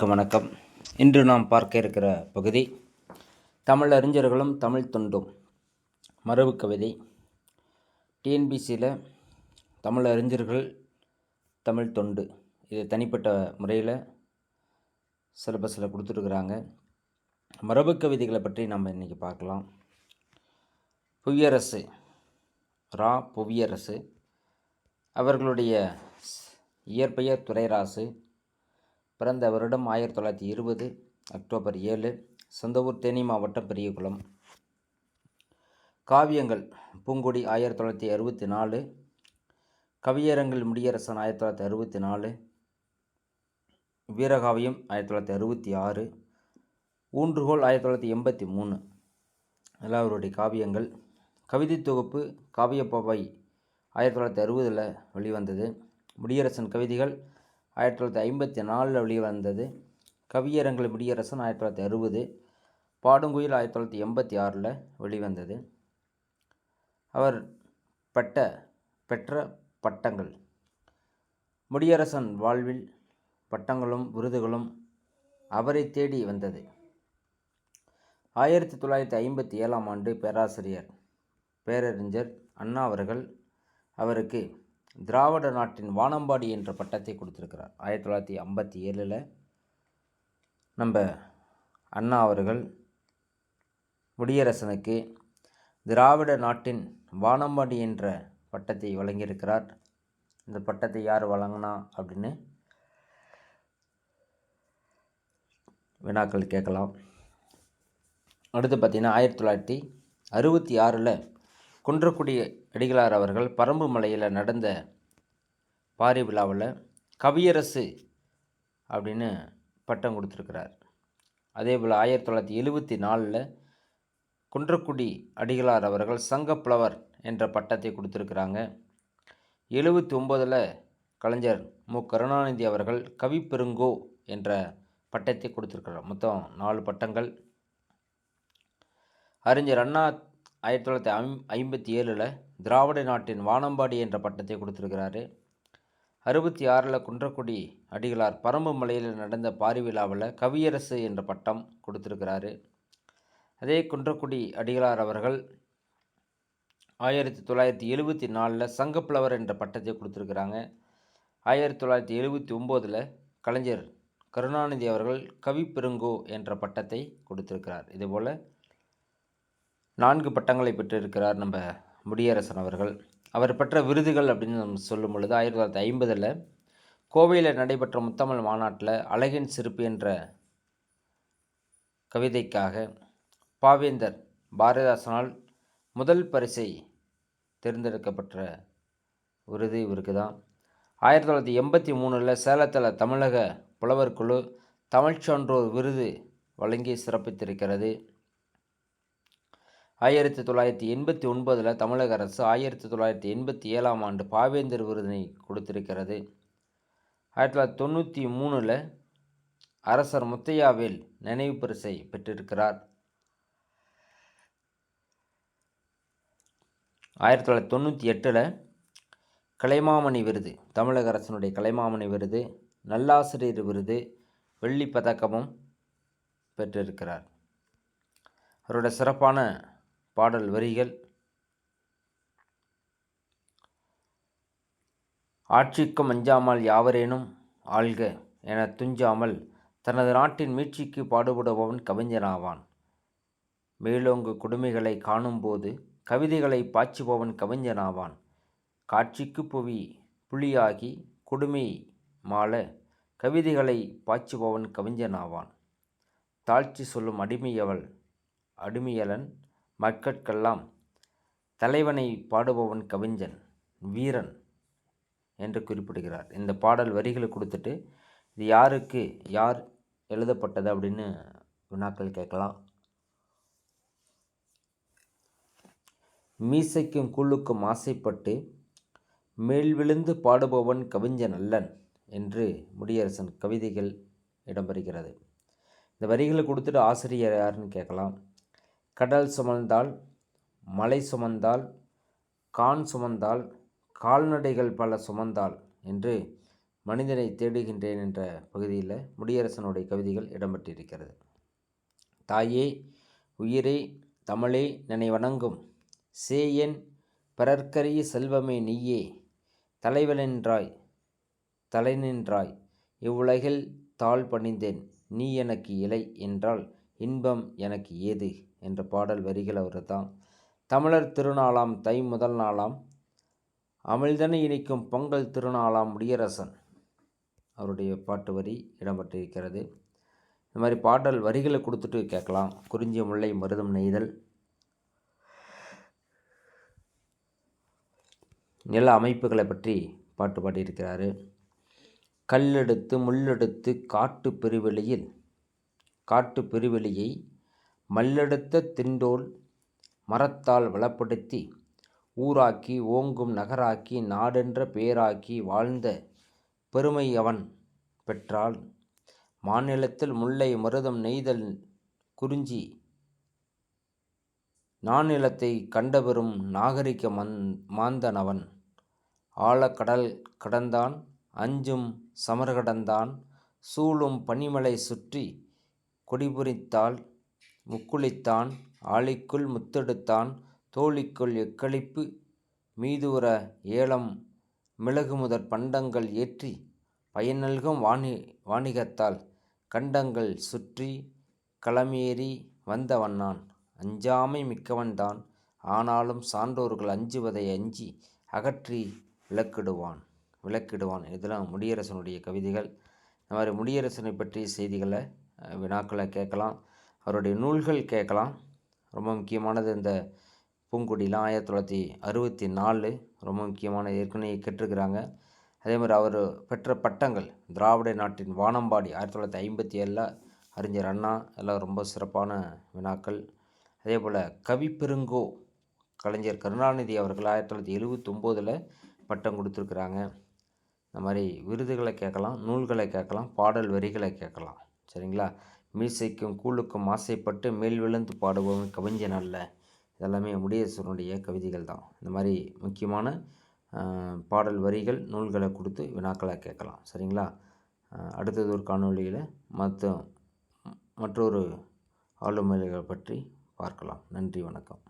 அனைவருக்கும் வணக்கம். இன்று நாம் பார்க்க இருக்கிற பகுதி தமிழ் அறிஞர்களும் தமிழ் தொண்டும். மரபு கவிதை. டிஎன்பிசியில் தமிழ் அறிஞர்கள் தமிழ் தொண்டு. இது தனிப்பட்ட முறையில் சிலபஸில் கொடுத்துருக்குறாங்க. மரபு கவிதைகளை பற்றி நம்ம இன்றைக்கி பார்க்கலாம். புவியரசு. ரா. புவியரசு. அவர்களுடைய இயற்பெயர் துறைராசு பிறந்த வருடம் ஆயிரத்தி தொள்ளாயிரத்தி இருபது அக்டோபர் ஏழு சொந்த ஊர் தேனி மாவட்டம் பெரியகுளம். காவியங்கள் பூங்கொடி ஆயிரத்தி தொள்ளாயிரத்தி அறுபத்தி நாலு கவியரங்கில் முடியரசன் ஆயிரத்தி தொள்ளாயிரத்தி அறுபத்தி நாலு வீரகாவியம் ஆயிரத்தி தொள்ளாயிரத்தி அறுபத்தி ஆறு ஊன்றுகோல் ஆயிரத்தி தொள்ளாயிரத்தி எண்பத்தி மூணு. இதெல்லாம் அவருடைய காவியங்கள். கவிதை தொகுப்பு காவியப்பாவை ஆயிரத்தி தொள்ளாயிரத்தி அறுபதில் வெளிவந்தது. முடியரசன் கவிதைகள் ஆயிரத்தி தொள்ளாயிரத்தி ஐம்பத்தி நாலில் வெளிவந்தது. கவியரங்கள் முடியரசன் ஆயிரத்தி தொள்ளாயிரத்தி அறுபது. பாடுங்குயில் ஆயிரத்தி தொள்ளாயிரத்தி எண்பத்தி ஆறில் வெளிவந்தது. அவர் பட்ட பெற்ற பட்டங்கள். முடியரசன் வாழ்வில் பட்டங்களும் விருதுகளும் அவரை தேடி வந்தது. ஆயிரத்தி தொள்ளாயிரத்தி ஐம்பத்தி ஏழாம் ஆண்டு பேராசிரியர் பேரறிஞர் அண்ணா அவர்கள் அவருக்கு திராவிட நாட்டின் வானம்பாடி என்ற பட்டத்தை கொடுத்துருக்கிறார். ஆயிரத்தி தொள்ளாயிரத்தி ஐம்பத்தி ஏழில் நம்ம அண்ணா அவர்கள் முடியரசனுக்கு திராவிட நாட்டின் வானம்பாடி என்ற பட்டத்தை வழங்கியிருக்கிறார். இந்த பட்டத்தை யார் வழங்கினா அப்படின்னு வினாக்கள் கேட்கலாம். அடுத்து பார்த்திங்கன்னா ஆயிரத்தி தொள்ளாயிரத்தி அறுபத்தி ஆறில் குன்றக்குடி அடிகளார் அவர்கள் பரம்பு மலையில் நடந்த பாரி விழாவில் கவியரசு அப்படின்னு பட்டம் கொடுத்துருக்கிறார். அதே போல் ஆயிரத்தி தொள்ளாயிரத்தி எழுபத்தி நாலில் குன்றக்குடி அடிகளார் அவர்கள் சங்கப்புலவர் என்ற பட்டத்தை கொடுத்துருக்குறாங்க. எழுபத்தி ஒம்போதில் கலைஞர் மு. கருணாநிதி அவர்கள் கவிப்பெருங்கோ என்ற பட்டத்தை கொடுத்துருக்கிறார். மொத்தம் நாலு பட்டங்கள். அறிஞர் அண்ணா ஆயிரத்தி தொள்ளாயிரத்தி ஐம் ஐம்பத்தி ஏழில் திராவிட நாட்டின் வானம்பாடி என்ற பட்டத்தை கொடுத்துருக்கிறாரு. அறுபத்தி ஆறில் குன்றக்குடி அடிகளார் பரம்பு மலையில் நடந்த பாரி விழாவில் கவியரசு என்ற பட்டம் கொடுத்துருக்கிறாரு. அதே குன்றக்குடி அடிகளார் அவர்கள் ஆயிரத்தி தொள்ளாயிரத்தி எழுபத்தி நாலில் சங்கப்புலவர் என்ற பட்டத்தை கொடுத்துருக்குறாங்க. ஆயிரத்தி தொள்ளாயிரத்தி எழுபத்தி ஒம்போதில் கலைஞர் கருணாநிதி அவர்கள் கவிப்பெருங்கோ என்ற பட்டத்தை கொடுத்துருக்கிறார். இதுபோல் நான்கு பட்டங்களை பெற்றிருக்கிறார் நம்ம முடியரசன் அவர்கள். அவர் பெற்ற விருதுகள் அப்படின்னு நம்ம சொல்லும் பொழுது ஆயிரத்தி தொள்ளாயிரத்தி ஐம்பதில் கோவையில் நடைபெற்ற முத்தமிழ் மாநாட்டில் அழகின் சிறப்பு என்ற கவிதைக்காக பாவேந்தர் பாரதிதாசனால் முதல் பரிசை தேர்ந்தெடுக்கப்பட்ட விருது இவருக்கு தான். ஆயிரத்தி தொள்ளாயிரத்தி எண்பத்தி மூணில் சேலத்தில் தமிழக புலவர் குழு தமிழ்ச்சான்றோர் விருது வழங்கி சிறப்பித்திருக்கிறது. ஆயிரத்தி தொள்ளாயிரத்தி எண்பத்தி ஒன்பதில் தமிழக அரசு ஆயிரத்தி தொள்ளாயிரத்தி எண்பத்தி ஏழாம் ஆண்டு பாவேந்தர் விருதினை கொடுத்திருக்கிறது. ஆயிரத்தி தொள்ளாயிரத்தி தொண்ணூற்றி மூணில் அரசர் முத்தையாவேல் நினைவு பரிசை பெற்றிருக்கிறார். ஆயிரத்தி தொள்ளாயிரத்தி தொண்ணூற்றி எட்டில் கலைமாமணி விருது தமிழக அரசனுடைய கலைமாமணி விருது நல்லாசிரியர் விருது வெள்ளி பதக்கமும் பெற்றிருக்கிறார். அவரோட சிறப்பான பாடல் வரிகள். ஆட்சிக்கும் அஞ்சாமல் யாவரேனும் ஆள்க என துஞ்சாமல் தனது நாட்டின் மீட்சிக்கு பாடுபடுபவன் கவிஞனாவான். மேலோங்கு கொடுமைகளை காணும்போது கவிதைகளை பாய்ச்சுபவன் கவிஞனாவான். காட்சிக்கு புவி புலியாகி கொடுமை மால கவிதைகளை பாய்ச்சுபவன் கவிஞனாவான். தாழ்ச்சி சொல்லும் அடிமையவள் அடிமையலன் மக்கட்கெல்லாம் தலைவனை பாடுபவன் கவிஞன் வீரன் என்று குறிப்பிடுகிறார். இந்த பாடல் வரிகளை கொடுத்துட்டு இது யாருக்கு யார் எழுதப்பட்டது அப்படின்னு வினாக்கள் கேட்கலாம். மீசைக்கும் கூழுக்கும் ஆசைப்பட்டு மேல் விழுந்து பாடுபவன் கவிஞன் அல்லன் என்று முடியரசன் கவிதைகள் இடம்பெறுகிறது. இந்த வரிகளை கொடுத்துட்டு ஆசிரியர் யாருன்னு கேட்கலாம். கடல் சுமந்தால் மலை சுமந்தால் கான் சுமந்தால் கால்நடைகள் பல சுமந்தால் என்று மனிதனை தேடுகின்றேன் என்ற பகுதியில் முடியரசனுடைய கவிதைகள் இடம்பெற்றிருக்கிறது. தாயே உயிரே தமிழே நினை வணங்கும். சேயன் பிறர்க்கரிய செல்வமே நீயே. தலைவனென்றாய் தலைநின்றாய். இவ்வுலகில் தாழ் பணிந்தேன் நீ எனக்கு இலை என்றால் இன்பம் எனக்கு ஏது? என்ற பாடல் வரிகள் அவர் தான் தமிழர் திருநாளாம் தை முதல் நாளாம் அமிழ்தனை இணைக்கும் பொங்கல் திருநாளாம் முடியரசன் அவருடைய பாட்டு வரி இடம்பெற்றிருக்கிறது. இந்த மாதிரி பாடல் வரிகளை கொடுத்துட்டு கேட்கலாம். குறிஞ்சி முல்லை மருதம் நெய்தல். நில அமைப்புகளை பற்றி பாட்டு பாடியிருக்கிறாரு. கல்லெடுத்து முள்ளெடுத்து காட்டு பெருவெளியில் காட்டு பெருவெளியை மல்லெடுத்த திண்டோல் மரத்தால் வளப்படுத்தி ஊராக்கி ஓங்கும் நகராக்கி நாடென்ற பேராக்கி வாழ்ந்த பெருமை அவன் பெற்றால் மாநிலத்தில் முல்லை மருதம் நெய்தல் குறிஞ்சி நானிலத்தை கண்டபெறும் நாகரிக மந் மாந்தனவன் ஆழக்கடல் கடந்தான் அஞ்சும் சமர் கடந்தான் சூழும் பனிமலை சுற்றி கொடிபுரித்தாள் முக்குளித்தான் ஆழிக்குள் முத்தெடுத்தான் தோழிக்குள் எக்களிப்பு மீதுற ஏலம் மிளகுமுதற் பண்டங்கள் ஏற்றி பயனல்கும் வாணி வாணிகத்தால் கண்டங்கள் சுற்றி களமேறி வந்தவன்னான் அஞ்சாமை மிக்கவன்தான் ஆனாலும் சான்றோர்கள் அஞ்சுவதை அஞ்சி அகற்றி விளக்கிடுவான் விளக்கிடுவான். இதெல்லாம் முடியரசனுடைய கவிதைகள். இந்த மாதிரி முடியரசனை பற்றிய செய்திகளை வினாக்களை கேட்கலாம். அவருடைய நூல்கள் கேட்கலாம். ரொம்ப முக்கியமானது இந்த பூங்குடிலாம் ஆயிரத்தி தொள்ளாயிரத்தி அறுபத்தி நாலு ரொம்ப முக்கியமான ஏற்கனவே கேட்டிருக்கிறாங்க. அதே மாதிரி அவர் பெற்ற பட்டங்கள் திராவிட நாட்டின் வானம்பாடி ஆயிரத்தி தொள்ளாயிரத்தி ஐம்பத்தி ஏழில் அறிஞர் அண்ணா எல்லாம் ரொம்ப சிறப்பான வினாக்கள். அதே போல் கவிப்பெருங்கோ கலைஞர் கருணாநிதி அவர்கள் ஆயிரத்தி தொள்ளாயிரத்தி எழுபத்தொம்போதில் பட்டம் கொடுத்துருக்குறாங்க. இந்த மாதிரி விருதுகளை கேட்கலாம் நூல்களை கேட்கலாம் பாடல் வரிகளை கேட்கலாம். சரிங்களா? மீசைக்கும் கூழுக்கும் ஆசைப்பட்டு மேல் விழுந்து பாடுவோம் கவிஞன் அல்ல. இதெல்லாமே முடியரசனுடைய கவிதைகள் தான். இந்த மாதிரி முக்கியமான பாடல் வரிகள் நூல்களை கொடுத்து வினாக்களை கேட்கலாம். சரிங்களா? அடுத்தது ஒரு காணொளியில் மற்ற மற்றொரு ஆளுமைகளை பற்றி பார்க்கலாம். நன்றி வணக்கம்.